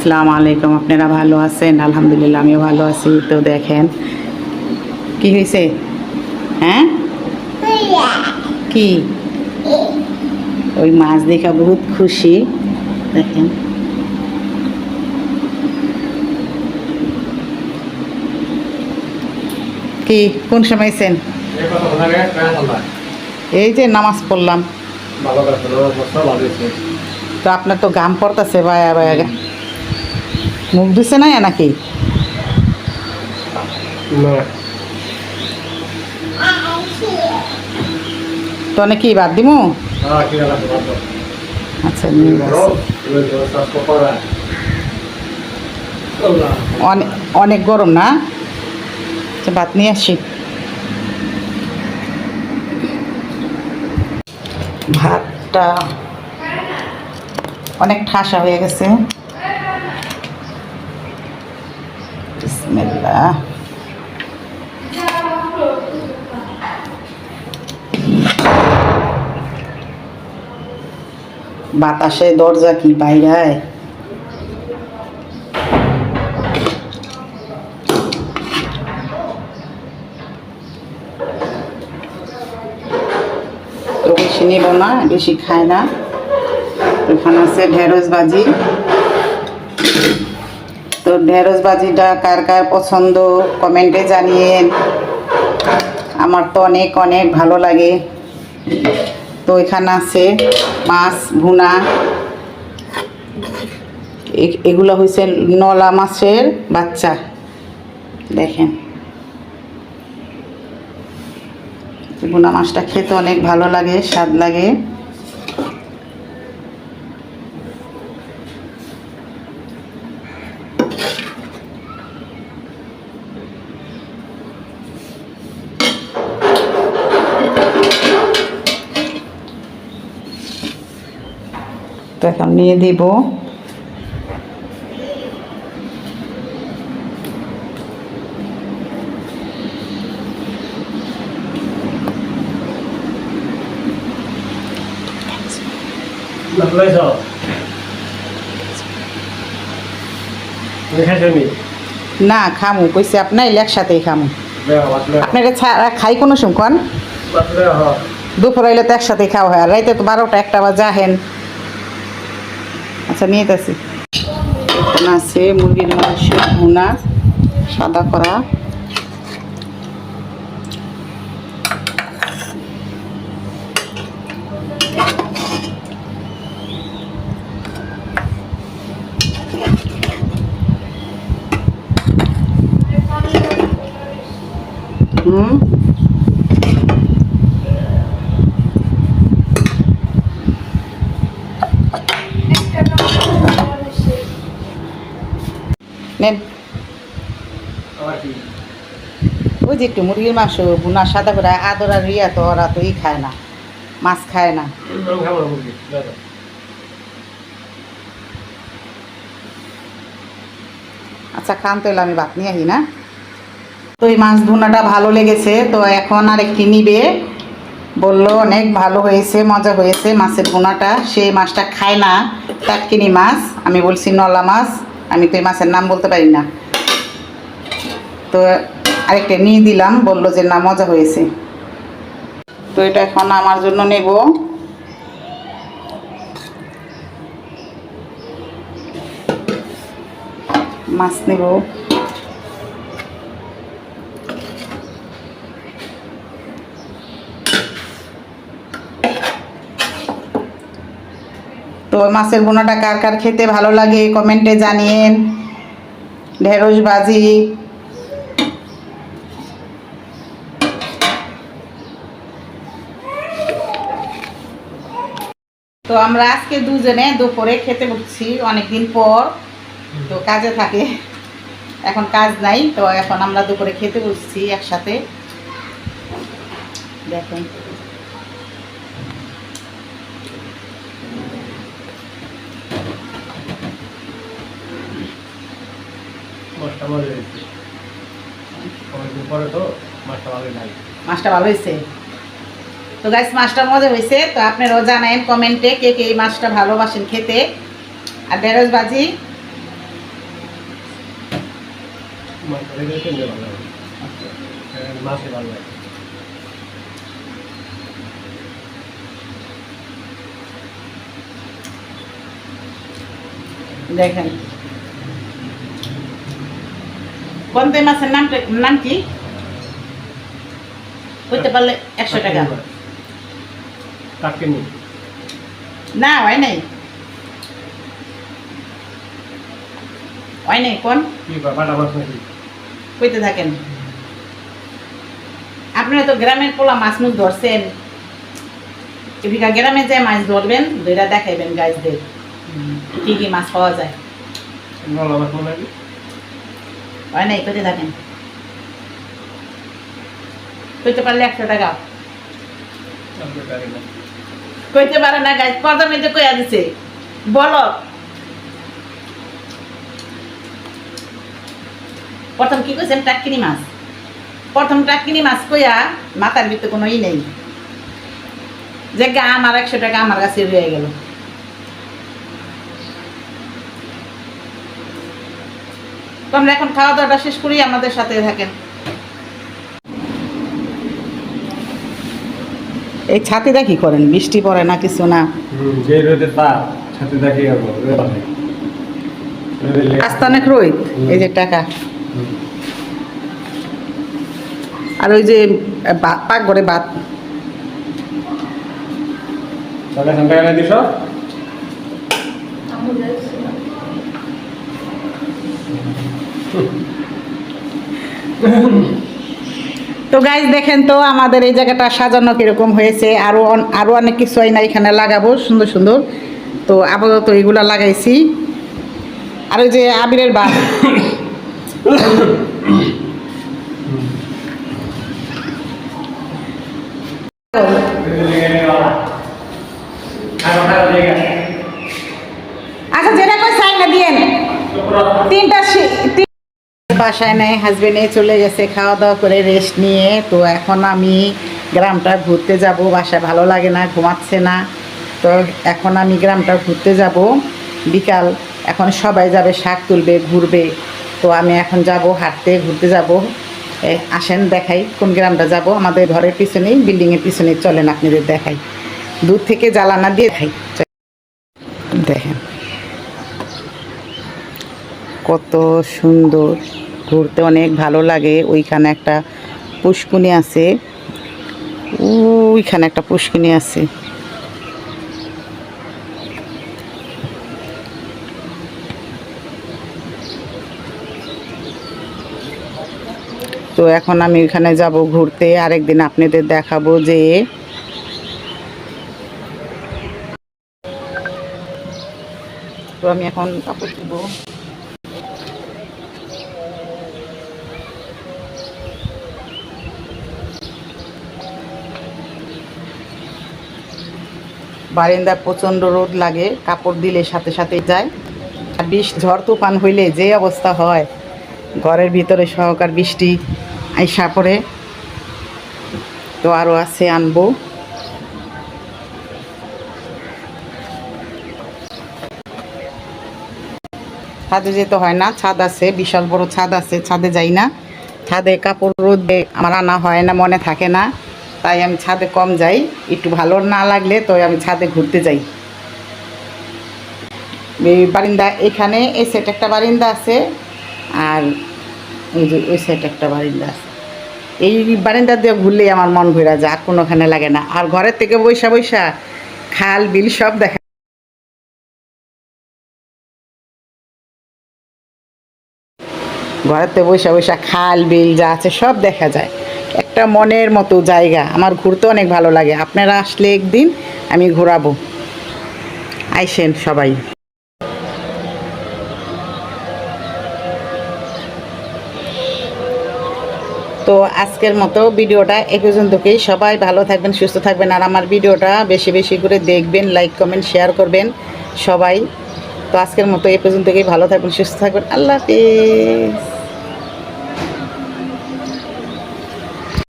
আসসালামু আলাইকুম আপনারা ভালো আছেন? আলহামদুলিল্লাহ আমিও ভালো আছি। তো দেখেন। কি হয়েছে হ্যাঁ? কি? ওই মাছ দেখা বহুত খুশি। দেখেন। কি কোন সময় আইছেন? এই যে নামাজ পড়লাম। তো আপনার তো গাম পড়তেছে বায়া বায়া মুখ দিছে না নাকি? না। তো কি বাদ দিমু? আচ্ছা অনেক গরম না? আচ্ছা ভাত নিয়ে আসি। ভাতটা অনেক ঠাসা হয়ে গেছে। বিসমিল্লাহ বাতাসে দরজা কি বাইরায়? বেশি না বেশি খায় না। এখানে আছে ঢেঁড়স ভাজি। তো ঢেঁড়স ভাজিটা কার কার পছন্দ কমেন্টে জানিয়েন। আমার তো অনেক অনেক ভালো লাগে। তো এখানে আছে মাছ, ভুনা। এগুলো হয়েছে নলা মাছের বাচ্চা। দেখেন। ভুনা মাছটা খেতে অনেক ভালো লাগে, স্বাদ লাগে। তো এখন নিয়ে দিব। নি? খামু কইছে আপনার একসাথেই খামু। আপনারা খাই কোনো সময় দুপুর হইলে তো একসাথেই খাওয়া হয় আর রাইতে তো বারোটা একটা বাজে আহেন আচ্ছা নিয়ে যাচ্ছি এখানে আছে মুরগির মাংস ভুনা সাদা করা। হুম? নেন। ওই যে একটু মুরগির মাংস ভুনা সাদা করে আদর আর রিয়া তো ওরা তো ই খায় না, মাছ খায় না। আচ্ছা খান তো আমি ভাত নিয়ে আসি, না? তো এই মাছ ধুনাটা ভালো লেগেছে, তো এখন আর একটি নিবে। বলল, অনেক ভালো হয়েছে, মজা হয়েছে মাছের ভুনাটা সেই মাছটা খায় না টাটকিনি মাছ, আমি বলছি নলা মাছ। আমি তো এই মাছের নাম বলতে পারি না। তো আরেকটা নিয়ে দিলাম, বলল যে না, মজা হয়েছে। তো এটা এখন আমার জন্য নেব। মাছ নেব। মাছের বোনাটা কার কার খেতে ভালো লাগে কমেন্টে জানিয়েন। ঢেঁড়স ভাজি। তো আমরা আজকে দুজনে দুপুরে খেতে বসছি অনেকদিন পর, তো কাজে থাকে। এখন কাজ নাই, তো এখন আমরা দুপুরে খেতে বসছি একসাথে। দেখুন মাছটা ভালো হয়েছে অনেকদিন পরে তো মাছটা ভালো লাগে। মাছটা ভালো হয়েছে? তো গাইস মাছটা মজা হয়েছে। তো আপনারাও জানায়েন কমেন্টে কে কে এই মাছটা ভালোবাসেন খেতে। আর ঢেঁড়স ভাজি? হ্যাঁ, মাছে ভালো লাগে। দেখেন। কোনতে মাছের নামটা নাম কি? হইতে পারলে একশো টাকা। না হয় নাই। হয় নাই কোন? কইতে থাকেন। আপনারা তো গ্রামের পোলা মাছ মুখ ধরছেন। এদিকে গ্রামে যে মাছ ধরবেন দুইটা দেখাইবেন গাছদের। কি কি মাছ পাওয়া যায়? হয় নাই থাকেন। পারলে একশো টাকা। কইতে পারে না গাছ প্রথমে যে কইয়া দিছে। বলো। প্রথম কি কইছেন? টাক্কিনি মাছ। প্রথম টাক্কিনি মাছ কইয়া মাথার ভিতরে কোনো ই নেই। যে গা আমার একশো টাকা আমার কাছে রয়ে গেল। তো আমরা এখন খাওয়া দাওয়াটা শেষ করি আমাদের সাথে থাকেন। এই ছাতিটা কি করেন বৃষ্টি পড়ে না কিছু না? যে রোদে তাপ রোদে পাবে আস্তানেক রোহিত এই যে টাকা। আর ওই যে বা- পাক করে ভাত থেকে দিস? তো গাইজ দেখেন তো আমাদের এই জায়গাটা সাজানো কীরকম হয়েছে। আরও আরও অনেক কিছু না এখানে লাগাবো, সুন্দর সুন্দর। তো আপাতত এগুলা লাগাইছি। আর ওই যে আবিরের বাদ রোদে লেগে নেওয়া খাওয়া খাওয়া লেগে আচ্ছা যেটা কই চাই না দিয়েন তিনটা শি- তিন- বাসায় নেই হাজবেন্ডে চলে গেছে খাওয়া দাওয়া করে রেস্ট নিয়ে। তো এখন আমি গ্রামটা ঘুরতে যাব, বাসায় ভালো লাগে না, ঘুমাচ্ছে না। তো এখন আমি গ্রামটা ঘুরতে যাব। বিকাল, এখন সবাই যাবে, শাক তুলবে, ঘুরবে। তো আমি এখন যাব, হাঁটতে ঘুরতে যাব। আসেন, দেখাই কোন গ্রামটা যাব। আমাদের ঘরের পিছনেই বিল্ডিংয়ের পিছনে চলেন, আপনাদের দেখাই। দূর থেকে জ্বালানা দিয়ে দেখাই। দেখেন। কত সুন্দর। ঘুরতে অনেক ভালো লাগে। ওইখানে একটা পুষ্কুনি আছে। ওইখানে একটা পুষ্কুনি আছে। তো এখন আমি ওইখানে যাব ঘুরতে। আরেকদিন আপনাদের দেখাবো যে তো আমি এখন কাপড় দেবো বারিন্দা প্রচণ্ড রোদ লাগে, কাপড় দিলে সাথে সাথে যায়। আর বিষ, ঝড়, তুফান হইলে যে অবস্থা হয়, ঘরের ভিতরে সহকার বৃষ্টি আইসা পড়ে। তো আরও আছে আনব। ছাদে যেতে হয় না, ছাদ আছে, বিশাল বড় ছাদ আছে, ছাদে যাই না। ছাদে কাপড় রোদে আমার আনা হয় না, মনে থাকে না। তাই আমি ছাদে কম যাই। একটু ভালো না লাগলে তো আমি ছাদে ঘুরতে যাই। বারিন্দা এখানে, এই সেট একটা বারিন্দা আছে, আর ওই যে ওই সাইড একটা বারিন্দা আছে। এই বারিন্দা দিয়ে ঘুরলেই আমার মন ঘুরে যায়, আর কোনোখানে লাগে না। আর ঘরের থেকে বৈশা বৈশা খাল, বিল সব দেখা ঘরেতে বৈশা বৈশা খাল, বিল যা আছে সব দেখা যায়। একটা মনের মতো জায়গা। আমার ঘুরতে অনেক ভালো লাগে। আপনারা আসলে একদিন আমি ঘোরাবো। আইসেন সবাই। তো আজকের মতো ভিডিওটা এ পর্যন্তকেই। সবাই ভালো থাকবেন, সুস্থ থাকবেন। আর আমার ভিডিওটা বেশি বেশি করে দেখবেন লাইক কমেন্ট শেয়ার করবেন সবাই। তো আজকের মতো এ পর্যন্তকেই। ভালো থাকবেন, সুস্থ থাকবেন। আল্লাহ হাফিজ।